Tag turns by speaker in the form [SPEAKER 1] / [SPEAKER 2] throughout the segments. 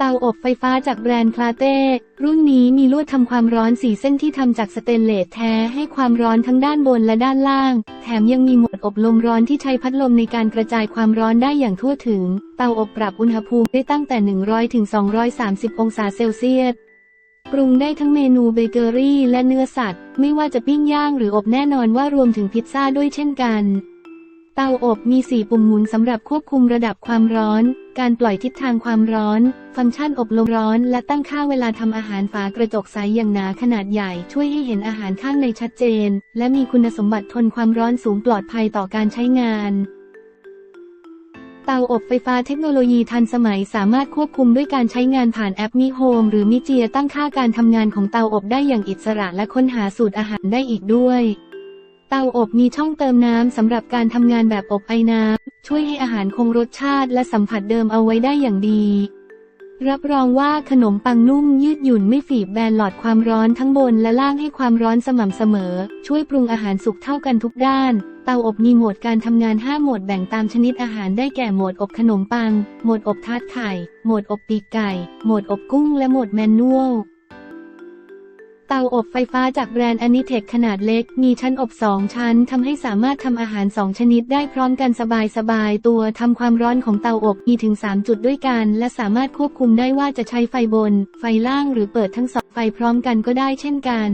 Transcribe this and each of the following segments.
[SPEAKER 1] เตาอบไฟฟ้าจากแบรนด์คลาเต้ รุ่นนี้มีลวดทำความร้อนสีเส้นที่ทำจากสเตนเลสแท้ให้ความร้อนทั้งด้านบนและด้านล่าง แถมยังมีโหมดอบลมร้อนที่ใช้พัดลมในการกระจายความร้อนได้อย่างทั่วถึง เตาอบปรับอุณหภูมิได้ตั้งแต่ 100ถึง230 องศาเซลเซียส ปรุงได้ทั้งเมนูเบเกอรี่และเนื้อสัตว์ ไม่ว่าจะปิ้งย่างหรืออบแน่นอนว่ารวมถึงพิซซ่าด้วยเช่นกัน เตาอบมี 4 ปุ่มหมุนสำหรับควบคุมระดับความร้อน การปล่อยทิศทางความร้อน ฟังก์ชันอบลมร้อน และตั้งค่าเวลาทำอาหารฝากระจกใสอย่างหนาขนาดใหญ่ ช่วยให้เห็นอาหารข้างในชัดเจน และมีคุณสมบัติทนความร้อนสูงปลอดภัยต่อการใช้งานเตาอบไฟฟ้าเทคโนโลยีทันสมัยสามารถควบคุมด้วยการใช้งานผ่านแอปมิโฮมหรือมิเจียตั้งค่าการทำงานของเตาอบได้อย่างอิสระและค้นหาสูตรอาหารได้อีกด้วย เตาอบมีช่องเติมน้ำสำหรับการทำงานแบบอบไอน้ำ ช่วยให้อาหารคงรสชาติและสัมผัสเดิมเอาไว้ได้อย่างดี รับรองว่าขนมปังนุ่มยืดหยุ่นไม่ฝีบแบนหลอดความร้อนทั้งบนและล่างให้ความร้อนสม่ำเสมอ ช่วยปรุงอาหารสุกเท่ากันทุกด้าน เตาอบมีโหมดการทำงาน 5 โหมดแบ่งตามชนิดอาหารได้แก่โหมดอบขนมปัง โหมดอบทาร์ตไข่ โหมดอบปีกไก่ โหมดอบกุ้งและโหมดแมนนวล เตาอบไฟฟ้าจากแบรนด์อนิเทคขนาดเล็ก มีชั้นอบ 2 ชั้นทำให้สามารถทำอาหาร 2 ชนิดได้พร้อมกันสบายๆ ตัวทำความร้อนของเตาอบมีถึง 3 จุดด้วยกัน และสามารถควบคุมได้ว่าจะใช้ไฟบน ไฟล่างหรือเปิดทั้งสองไฟพร้อมกันก็ได้เช่นกัน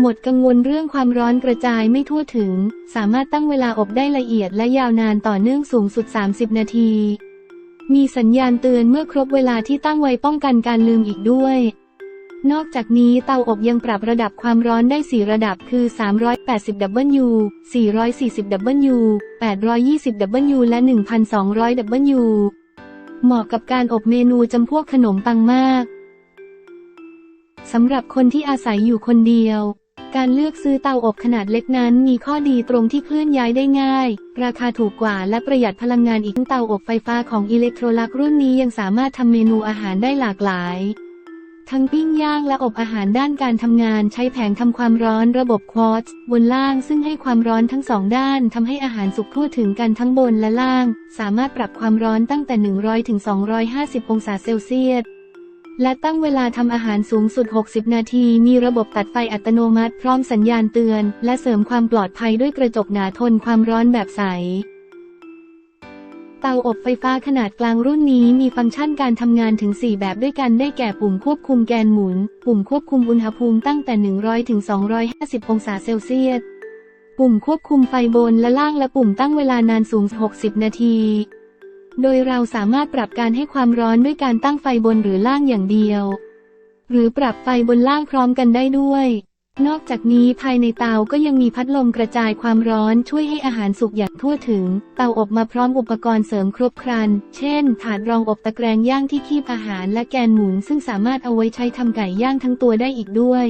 [SPEAKER 1] หมดกังวลเรื่องความร้อนกระจายไม่ทั่วถึง สามารถตั้งเวลาอบได้ละเอียดและยาวนานต่อเนื่องสูงสุด 30 นาที มีสัญญาณเตือนเมื่อครบเวลาที่ตั้งไว้ป้องกันการลืมอีกด้วย นอกจากนี้เตาอบยังปรับระดับความร้อนได้ 4 ระดับคือ 380 W 440 W 820 W และ 1,200 W เหมาะกับการอบเมนูจำพวกขนมปังมากสำหรับคนที่อาศัยอยู่คนเดียว การเลือกซื้อเตาอบขนาดเล็กนั้นมีข้อดีตรงที่เคลื่อนย้ายได้ง่าย ราคาถูกกว่าและประหยัดพลังงานอีกเตาอบไฟฟ้าของอิเล็กโทรลักรุ่นนี้ยังสามารถทำเมนูอาหารได้หลากหลาย ทั้งปิ้งย่างและอบอาหารด้านการทำงานใช้แผงทำความร้อนระบบควอตซ์บนล่างซึ่งให้ความร้อนทั้งสองด้านทำให้อาหารสุกทั่วถึงกันทั้งบนและล่าง สามารถปรับความร้อนตั้งแต่ 100ถึง250 องศาเซลเซียสและตั้งเวลาทำอาหารสูงสุด 60 นาที มีระบบตัดไฟอัตโนมัติพร้อมสัญญาณเตือน และเสริมความปลอดภัยด้วยกระจกหนาทนความร้อนแบบใส เตาอบไฟฟ้าขนาดกลางรุ่นนี้มีฟังก์ชันการทำงานถึง 4 แบบด้วยกันได้แก่ปุ่มควบคุมแกนหมุน ปุ่มควบคุมอุณหภูมิตั้งแต่ 100ถึง250 องศาเซลเซียส ปุ่มควบคุมไฟบนและล่างและปุ่มตั้งเวลานานสูง 60 นาที โดยเราสามารถปรับการให้ความร้อนด้วยการตั้งไฟบนหรือล่างอย่างเดียว หรือปรับไฟบนล่างพร้อมกันได้ด้วย นอกจากนี้ภายในเตาก็ยังมีพัดลมกระจายความร้อนช่วยให้อาหารสุกอย่างทั่วถึง เตาอบมาพร้อมอุปกรณ์เสริมครบครัน เช่น ถาดรองอบตะแกรงย่างที่คีบอาหารและแกนหมุนซึ่งสามารถเอาไว้ใช้ทำไก่ย่างทั้งตัวได้อีกด้วย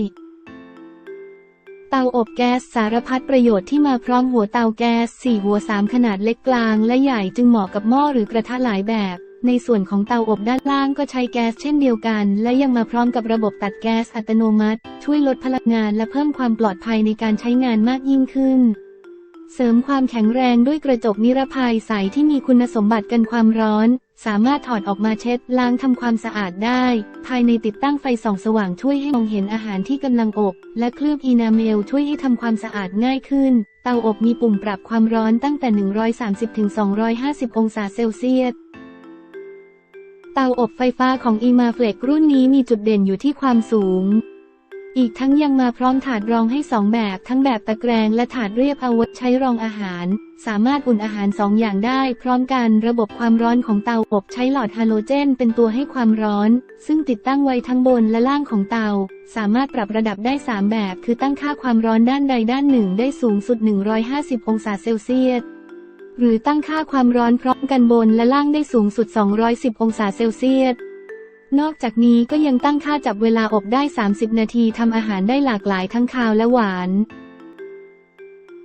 [SPEAKER 1] เตาอบแก๊สสารพัดประโยชน์ที่มาพร้อมหัวเตาแก๊ส4หัว3ขนาดเล็กกลางและใหญ่จึงเหมาะกับหม้อหรือกระทะหลายแบบ ในส่วนของเตาอบด้านล่างก็ใช้แก๊สเช่นเดียวกัน และยังมาพร้อมกับระบบตัดแก๊สอัตโนมัติ ช่วยลดพลังงานและเพิ่มความปลอดภัยในการใช้งานมากยิ่งขึ้น เสริมความแข็งแรงด้วยกระจกนิรภัยใสที่มีคุณสมบัติกันความร้อน สามารถถอดออกมาเช็ดล้างทำความสะอาดได้ ภายในติดตั้งไฟส่องสว่างช่วยให้มองเห็นอาหารที่กำลังอบ และเคลือบอีนาเมลช่วยให้ทำความสะอาดง่ายขึ้น เตาอบมีปุ่มปรับความร้อนตั้งแต่ 130ถึง250 องศาเซลเซียส เตาอบไฟฟ้าของ e m a f l e x รุ่นนี้มีจุดเด่นอยู่ที่ความสูง อีกทั้งยังมาพร้อมถาดรองให้สองแบบ ทั้งแบบตะแกรงและถาดเรียบเอาไว้ใช้รองอาหาร สามารถอุ่นอาหารสองอย่างได้ พร้อมกันระบบความร้อนของเตาอบใช้หลอดฮาโลเจน เป็นตัวให้ความร้อน ซึ่งติดตั้งไว้ทั้งบนและล่างของเตา สามารถปรับระดับได้ 3 แบบ คือตั้งค่าความร้อนด้านใดด้านหนึ่งได้สูงสุด 150 องศาเซลเซียส หรือตั้งค่าความร้อนพร้อมกันบนและล่างได้สูงสุด 210 องศาเซลเซียส นอกจากนี้ก็ยังตั้งค่าจับเวลาอบได้ 30 นาทีทำอาหารได้หลากหลายทั้งคาวและหวาน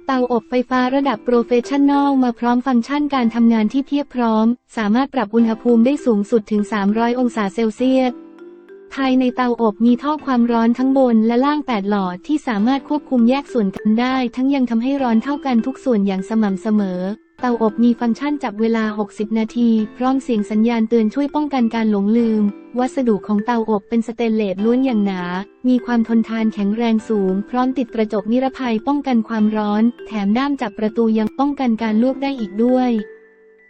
[SPEAKER 1] เตาอบไฟฟ้าระดับโปรเฟชชั่นอลมาพร้อมฟังก์ชันการทำงานที่เพียบพร้อม สามารถปรับอุณหภูมิได้สูงสุดถึง 300 องศาเซลเซียสภายในเตาอบมีท่อความร้อนทั้งบนและล่าง 8 หลอดที่สามารถควบคุมแยกส่วนกันได้ ทั้งยังทำให้ร้อนเท่ากันทุกส่วนอย่างสม่ำเสมอ เตาอบมีฟังก์ชันจับเวลา 60 นาที พร้อมเสียงสัญญาณเตือนช่วยป้องกันการหลงลืม วัสดุของเตาอบเป็นสเตนเลสล้วนอย่างหนา มีความทนทานแข็งแรงสูง พร้อมติดกระจกนิรภัยป้องกันความร้อน แถมด้ามจับประตูยังป้องกันการลวกได้อีกด้วย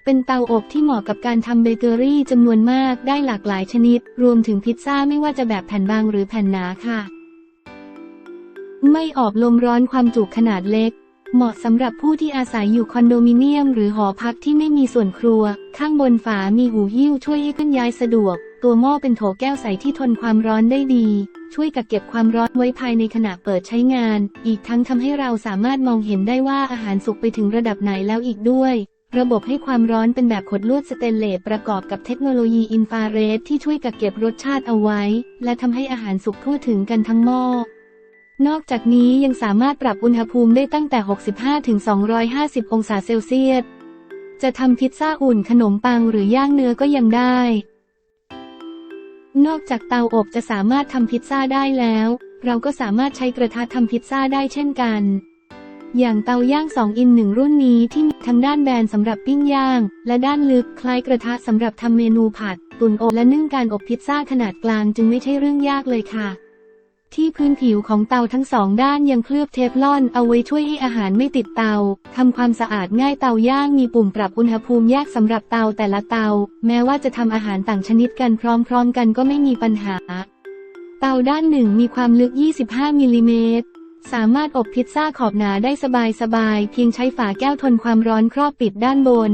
[SPEAKER 1] เป็นเตาอบที่เหมาะกับการทำเบเกอรี่จำนวนมากได้หลากหลายชนิด รวมถึงพิซซ่าไม่ว่าจะแบบแผ่นบางหรือแผ่นหนาค่ะ ไม่ออกลมร้อนความจุขนาดเล็ก เหมาะสำหรับผู้ที่อาศัยอยู่คอนโดมิเนียม หรือหอพักที่ไม่มีส่วนครัว ข้างบนฝามีหูหิ้วช่วยให้เคลื่อนย้ายสะดวก ตัวหม้อเป็นโถแก้วใสที่ทนความร้อนได้ดี ช่วยกักเก็บความร้อนไว้ภายในขณะเปิดใช้งาน อีกทั้งทำให้เราสามารถมองเห็นได้ว่าอาหารสุกไปถึงระดับไหนแล้วอีกด้วย ระบบให้ความร้อนเป็นแบบขดลวดสเตนเลสประกอบกับเทคโนโลยีอินฟราเรดที่ช่วยกักเก็บรสชาติเอาไว้ และทำให้อาหารสุกทั่วถึงกันทั้งหม้อ นอกจากนี้ยังสามารถปรับอุณหภูมิได้ตั้งแต่ 65ถึง250 องศาเซลเซียส จะทำพิซซ่าอุ่นขนมปังหรือย่างเนื้อก็ยังได้ นอกจากเตาอบจะสามารถทำพิซซ่าได้แล้ว เราก็สามารถใช้กระทะทำพิซซ่าได้เช่นกัน อย่างเตาย่าง 2 อินหนึ่งรุ่นนี้ที่มีทั้งด้านแบนสำหรับปิ้งย่าง และด้านลึกคล้ายกระทะสำหรับทำเมนูผัด ตุ๋นอบและนึ่งการอบพิซซ่าขนาดกลางจึงไม่ใช่เรื่องยากเลยค่ะ ที่พื้นผิวของเตาทั้งสองด้านยังเคลือบเทฟลอนเอาไว้ช่วยให้อาหารไม่ติดเตา ทำความสะอาดง่ายเตาย่างมีปุ่มปรับอุณหภูมิแยกสำหรับเตาแต่ละเตา แม้ว่าจะทำอาหารต่างชนิดกันพร้อมๆ กันก็ไม่มีปัญหา เตาด้านหนึ่งมีความลึก 25มิลลิเมตรสามารถอบพิซซ่าขอบหนาได้สบายๆเพียงใช้ฝาแก้วทนความร้อนครอบปิดด้านบน